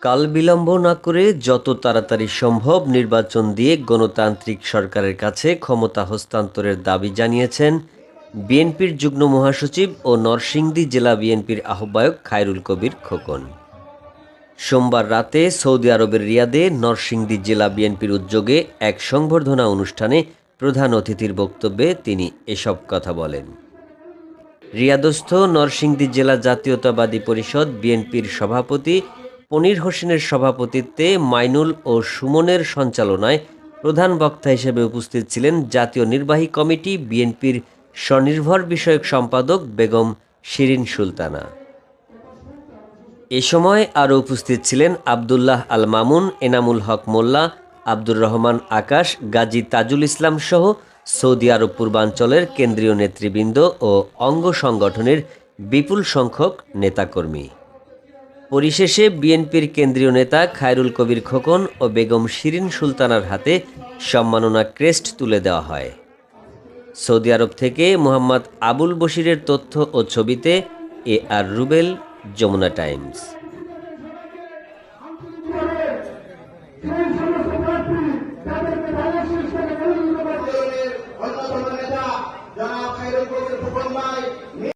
কাল বিলম্ব না করে যত তাড়াতাড়ি সম্ভব নির্বাচন দিয়ে গণতান্ত্রিক সরকারের কাছে ক্ষমতা হস্তান্তরের দাবি জানিয়েছেন বিএনপির যুগ্ম মহাসচিব ও নরসিংদী জেলা বিএনপির আহ্বায়ক খায়রুল কবির খোকন। সোমবার রাতে সৌদি আরবের রিয়াদে নরসিংদী জেলা বিএনপির উদ্যোগে এক সংবর্ধনা অনুষ্ঠানে প্রধান অতিথির বক্তব্যে তিনি এসব কথা বলেন। রিয়াদস্থ নরসিংদী জেলা জাতীয়তাবাদী পরিষদ বিএনপির সভাপতি পনির হোসেনের সভাপতিত্বে মাইনুল ও সুমনের সঞ্চালনায় প্রধান বক্তা হিসেবে উপস্থিত ছিলেন জাতীয় নির্বাহী কমিটি বিএনপির স্বনির্ভর বিষয়ক সম্পাদক বেগম শিরিন সুলতানা। এ সময় আরও উপস্থিত ছিলেন আবদুল্লাহ আল মামুন, এনামুল হক মোল্লা, আব্দুর রহমান আকাশ, গাজী তাজুল ইসলাম সহ সৌদি আরব পূর্বাঞ্চলের কেন্দ্রীয় নেতৃবৃন্দ ও অঙ্গ সংগঠনের বিপুল সংখ্যক নেতাকর্মী। পরিশেষে বিএনপির কেন্দ্রীয় নেতা খায়রুল কবির খোকন ও বেগম শিরিন সুলতানার হাতে সম্মাননা ক্রেস্ট তুলে দেওয়া হয়। সৌদি আরব থেকে মোহাম্মদ আবুল বশিরের তথ্য ও ছবিতে A R Rubel, Jamuna Times.